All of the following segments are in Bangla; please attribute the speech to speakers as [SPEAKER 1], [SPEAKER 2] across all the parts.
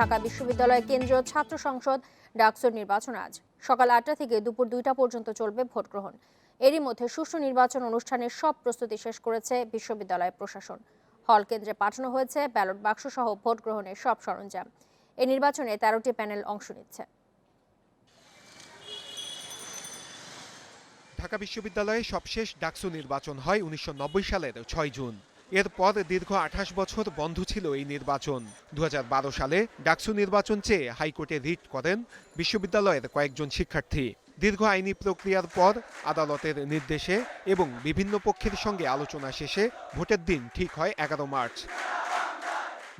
[SPEAKER 1] ঢাকা বিশ্ববিদ্যালয় কেন্দ্রীয় ছাত্র সংসদ ডাকসুর নির্বাচন আজ। সকাল আটটা থেকে দুপুর দুইটা পর্যন্ত চলবে ভোট গ্রহণ এরই মধ্যে সুষ্ঠু নির্বাচন অনুষ্ঠানের সব প্রস্তুতি শেষ করেছে বিশ্ববিদ্যালয় প্রশাসন। হল কেন্দ্রে পাঠানো হয়েছে ব্যালট বাক্স সহ ভোট গ্রহণের সব সরঞ্জাম। এই নির্বাচনে তেরোটি প্যানেল অংশ নিচ্ছে।
[SPEAKER 2] ঢাকা বিশ্ববিদ্যালয়ে সবশেষ ডাকসু নির্বাচন হয় উনিশশো সালের ছয় জুন। এরপর দীর্ঘ আঠাশ বছর বন্ধ ছিল এই নির্বাচন। দু হাজার বারো সালে ডাকসু নির্বাচন চেয়ে হাইকোর্টে রিট করেন বিশ্ববিদ্যালয়ের কয়েকজন শিক্ষার্থী। দীর্ঘ আইনি প্রক্রিয়ার পর আদালতের নির্দেশে এবং বিভিন্ন পক্ষের সঙ্গে আলোচনা শেষে ভোটের দিন ঠিক হয় এগারো মার্চ।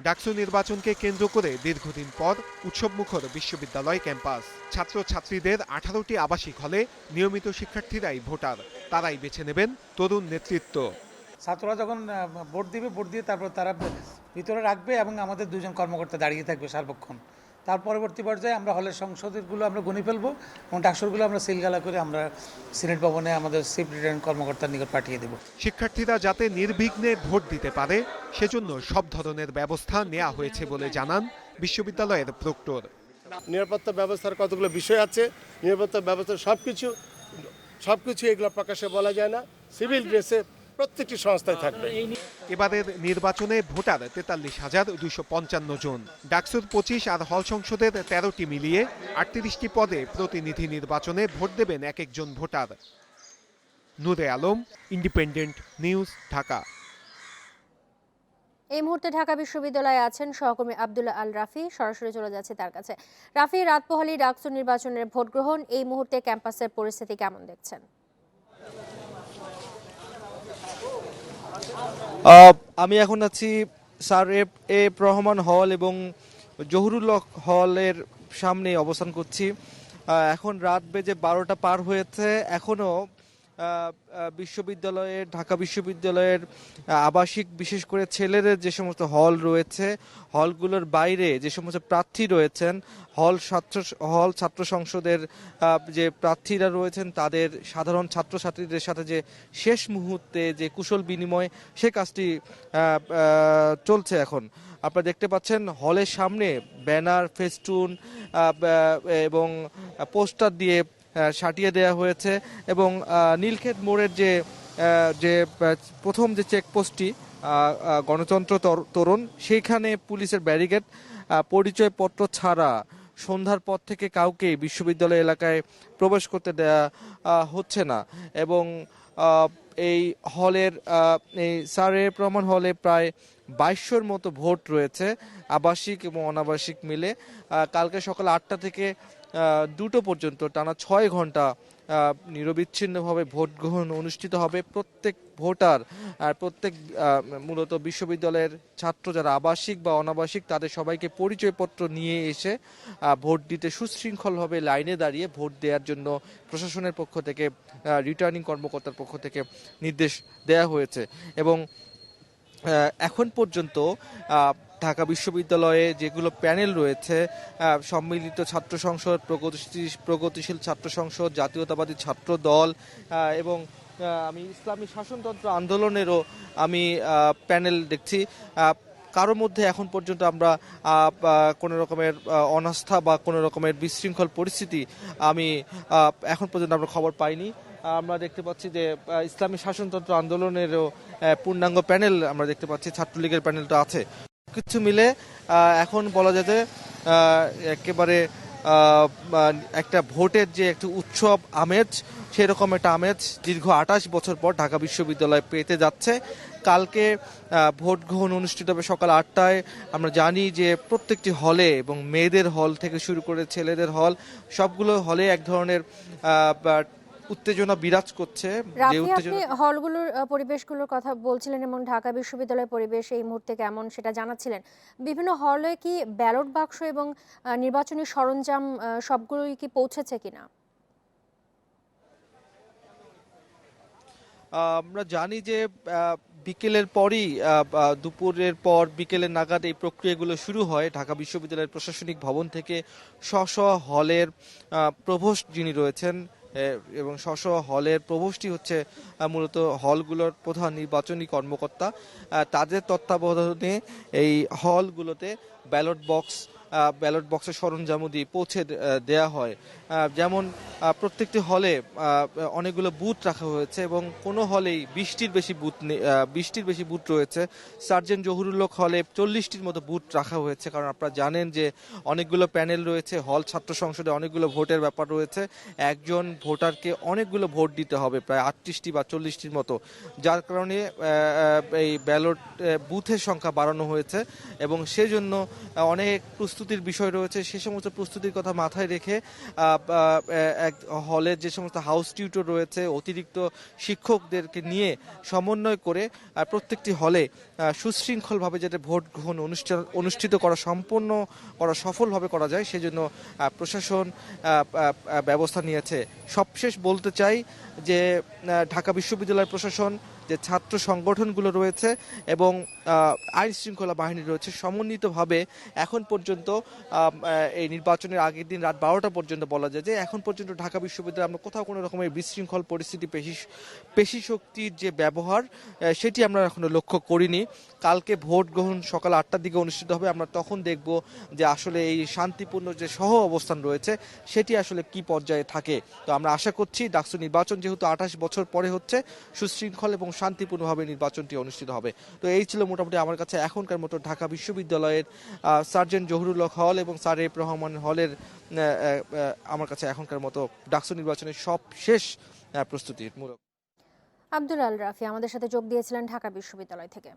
[SPEAKER 2] ডাকসু নির্বাচনকে কেন্দ্র করে দীর্ঘদিন পর উৎসবমুখর বিশ্ববিদ্যালয় ক্যাম্পাস। ছাত্রছাত্রীদের আঠারোটি আবাসিক হলে নিয়মিত শিক্ষার্থীরাই ভোটার। তারাই বেছে নেবেন তরুণ নেতৃত্ব।
[SPEAKER 3] ছাত্ররা যখন ভোট দিবে ভোট দিয়ে তারপর তারা ভিতরে রাখবে এবং আমাদের দুজন কর্মকর্তা দাঁড়িয়ে থাকবে সার্বক্ষণ। তার পরবর্তী পর্যায়ে আমরা হলের সংসদেরগুলো আমরা গুনি ফেলব এবং ডাকসরগুলো আমরা সিলগালা করে আমরা সিনেট ভবনে আমাদের চিফ রিটার্ন কর্মকর্তার নিকট পাঠিয়ে দেবো।
[SPEAKER 2] শিক্ষার্থীরা যাতে নির্বিঘ্নে ভোট দিতে পারে সেজন্য সব ধরনের ব্যবস্থা নেওয়া হয়েছে বলে জানান বিশ্ববিদ্যালয়ের প্রক্টর।
[SPEAKER 4] নিরাপত্তা ব্যবস্থার কতগুলো বিষয় আছে নিরাপত্তা ব্যবস্থার সব কিছু সব কিছু এগুলো প্রকাশে বলা যায় না। সিভিল ড্রেসে প্রত্যেকটি সংস্থায় থাকবে।
[SPEAKER 2] এবারের নির্বাচনে ভোটার তেতাল্লিশ হাজার দুশো পঞ্চান্ন জন। ডাকসুর পঁচিশ আর হল সংসদের তেরোটি মিলিয়ে আটত্রিশটি পদে প্রতিনিধি নির্বাচনে ভোট দেবেন এক একজন voter. Nure Alam independent news Dhaka.
[SPEAKER 1] এই মুহূর্তে ঢাকা বিশ্ববিদ্যালয়ে আছেন সহকর্মী আব্দুল্লাহ আল রাফি। সরাসরি চলে যাচ্ছে তার কাছে। রাফি রাত পোহালি ডাকসু নির্বাচনের ভোট গ্রহণ এই মুহূর্তে ক্যাম্পাসের পরিস্থিতি কেমন দেখছেন?
[SPEAKER 5] আমি এখন আছি স্যার এফ এ রহমান হল এবং জহুরুল হলের সামনে অবস্থান করছি। এখন রাত বেজে বারোটা পার হয়েছে। এখনও বিশ্ববিদ্যালয়ের, ঢাকা বিশ্ববিদ্যালয়ের আবাসিক, বিশেষ করে ছেলেদের যে সমস্ত হল রয়েছে, হলগুলোর বাইরে যে সমস্ত প্রার্থী রয়েছেন, হল ছাত্র হল ছাত্র সংসদের যে প্রার্থীরা রয়েছেন, তাদের সাধারণ ছাত্রছাত্রীদের সাথে যে শেষ মুহূর্তে যে কুশল বিনিময়, সে কাজটি চলছে এখন। আপনারা দেখতে পাচ্ছেন, হলের সামনে ব্যানার, ফেস্টুন এবং পোস্টার দিয়ে সাটিয়ে দেওয়া হয়েছে এবং নীলক্ষেত মোড়ের যে যে প্রথম যে চেকপোস্টটি গণতন্ত্র তর- তরুণ, সেইখানে পুলিশের ব্যারিকেড পরিচয়পত্র ছাড়া সন্ধ্যার পর থেকে কাউকে বিশ্ববিদ্যালয় এলাকায় প্রবেশ করতে দেয়া হচ্ছে না এবং এই হলের এই স্যার এ প্রমাণ হলে প্রায় বাইশশোর মতো ভোট রয়েছে, আবাসিক এবং অনাবাসিক মিলে। কালকে সকাল আটটা থেকে দুটো পর্যন্ত টানা ছয় ঘণ্টা নিরবিচ্ছিন্নভাবে ভোট গ্রহণ অনুষ্ঠিত হবে। প্রত্যেক ভোটার আর প্রত্যেক মূলত বিশ্ববিদ্যালয়ের ছাত্র যারা আবাসিক বা অনাবাসিক, তাদের সবাইকে পরিচয়পত্র নিয়ে এসে ভোট দিতে সুশৃঙ্খলভাবে লাইনে দাঁড়িয়ে ভোট দেওয়ার জন্য প্রশাসনের পক্ষ থেকে রিটার্নিং কর্মকর্তার পক্ষ থেকে নির্দেশ দেওয়া হয়েছে। এবং এখন পর্যন্ত ঢাকা বিশ্ববিদ্যালয়ে যেগুলো প্যানেল রয়েছে সম্মিলিত ছাত্র সংসদ, প্রগতিশীল প্রগতিশীল ছাত্র সংসদ, জাতীয়তাবাদী ছাত্র দল এবং আমি ইসলামী শাসনতন্ত্র আন্দোলনেরও আমি প্যানেল দেখছি। কারোর মধ্যে এখন পর্যন্ত আমরা কোনো রকমের অনাস্থা বা কোনো রকমের বিশৃঙ্খল পরিস্থিতি আমি এখন পর্যন্ত আমরা খবর পাইনি। আমরা দেখতে পাচ্ছি যে ইসলামী শাসনতন্ত্র আন্দোলনেরও পূর্ণাঙ্গ প্যানেল আমরা দেখতে পাচ্ছি, ছাত্রলীগের প্যানেলটা আছে। কিছু মিলে এখন বলা যায় যে একেবারে একটা ভোটের যে একটা উৎসব আমেজ, সেরকম একটা আমেজ দীর্ঘ আঠাশ বছর পর ঢাকা বিশ্ববিদ্যালয় পেতে যাচ্ছে। কালকে ভোট গ্রহণ অনুষ্ঠিত হবে সকাল আটটায়। আমরা জানি যে, প্রত্যেকটি হলে এবং মেয়েদের হল থেকে শুরু করে ছেলেদের হল, সবগুলো হলে এক ধরনের উত্তেজনা বিরাজ করছে যে উত্তেজনা
[SPEAKER 1] হলগুলোর পরিবেশগুলোর কথা বলছিলেন এবং ঢাকা বিশ্ববিদ্যালয়ের পরিবেশ এই মুহূর্তে কেমন সেটা জানাচ্ছিলেন। বিভিন্ন হলে কি ব্যালট বাক্স এবং নির্বাচনী সরঞ্জাম সবগুলোই কি পৌঁছেছে কিনা?
[SPEAKER 5] আমরা জানি যে বিকেলের পরই দুপুরের পর বিকেলের নাগাদ এই প্রক্রিয়াগুলো শুরু হয়। ঢাকা বিশ্ববিদ্যালয়ের প্রশাসনিক ভবন থেকে স্ব স্ব হলের প্রভোস্ট যিনি রয়েছেন এবং স্ব স্ব হলের প্রভোষ্টি হচ্ছে মূলত হলগুলোর প্রধান নির্বাচনী কর্মকর্তা। তাদের তত্ত্বাবধানে এই হলগুলোতে ব্যালট বক্স ব্যালট বক্সের সরঞ্জামাদি পৌঁছে দে- আহ, দেয়া হয়। যেমন প্রত্যেকটি হলে অনেকগুলো বুথ রাখা হয়েছে এবং কোনো হলেই বিশটির বেশি বুথ বিশটির বেশি বুথ রয়েছে। সার্জেন্ট জহুরুল্লোক হলে চল্লিশটির মতো বুথ রাখা হয়েছে কারণ আপনারা জানেন যে অনেকগুলো প্যানেল রয়েছে হল ছাত্র সংসদে অনেকগুলো ভোটের ব্যাপার রয়েছে। একজন ভোটারকে অনেকগুলো ভোট দিতে হবে প্রায় আটত্রিশটি বা চল্লিশটির মতো। যার কারণে এই ব্যালট বুথের সংখ্যা বাড়ানো হয়েছে এবং সেজন্য অনেক প্রস্তুতির বিষয় রয়েছে, সে সমস্ত প্রস্তুতির কথা মাথায় রেখে এক হলের যে সমস্ত হাউস টিউটর রয়েছে, অতিরিক্ত শিক্ষকদেরকে নিয়ে সমন্বয় করে প্রত্যেকটি হলে সুশৃঙ্খলভাবে যাতে ভোট গ্রহণ অনুষ্ঠান, অনুষ্ঠিত করা সম্পূর্ণ করা সফলভাবে করা যায়, সেজন্য প্রশাসন ব্যবস্থা নিয়েছে। সবশেষ বলতে চাই যে ঢাকা বিশ্ববিদ্যালয় প্রশাসন যে ছাত্র সংগঠনগুলো রয়েছে এবং আইন শৃঙ্খলা বাহিনী রয়েছে, সমন্বিতভাবে এখন পর্যন্ত এই নির্বাচনের আগের দিন রাত বারোটা পর্যন্ত বলা যায় যে এখন পর্যন্ত ঢাকা বিশ্ববিদ্যালয়ে আমরা কোথাও কোনো রকমের বিশৃঙ্খল পরিস্থিতি, পেশি পেশি শক্তির যে ব্যবহার সেটি আমরা এখনও লক্ষ্য করিনি। কালকে ভোট গ্রহণ সকাল আটটার দিকে অনুষ্ঠিত হবে, আমরা তখন দেখব যে আসলে এই শান্তিপূর্ণ যে সহ অবস্থান রয়েছে, সেটি আসলে কি পর্যায়ে থাকে। তো আমরা আশা করছি ডাকসু নির্বাচন যেহেতু আঠাশ বছর পরে হচ্ছে, সুশৃঙ্খল এবং শান্তিপূর্ণভাবে নির্বাচনটি অনুষ্ঠিত হবে। তো এই ছিল মোটামুটি আমার কাছে এখনকার মতো ঢাকা বিশ্ববিদ্যালয়ের সার্জেন্ট জহুরুল হল এবং সার এফ রহমান হলের আমার কাছে এখনকার মতো ডাকসু নির্বাচনের সব শেষ প্রস্তুতির মূলক।
[SPEAKER 1] আব্দুল আল রাফি আমাদের সাথে যোগ দিয়েছিলেন ঢাকা বিশ্ববিদ্যালয় থেকে।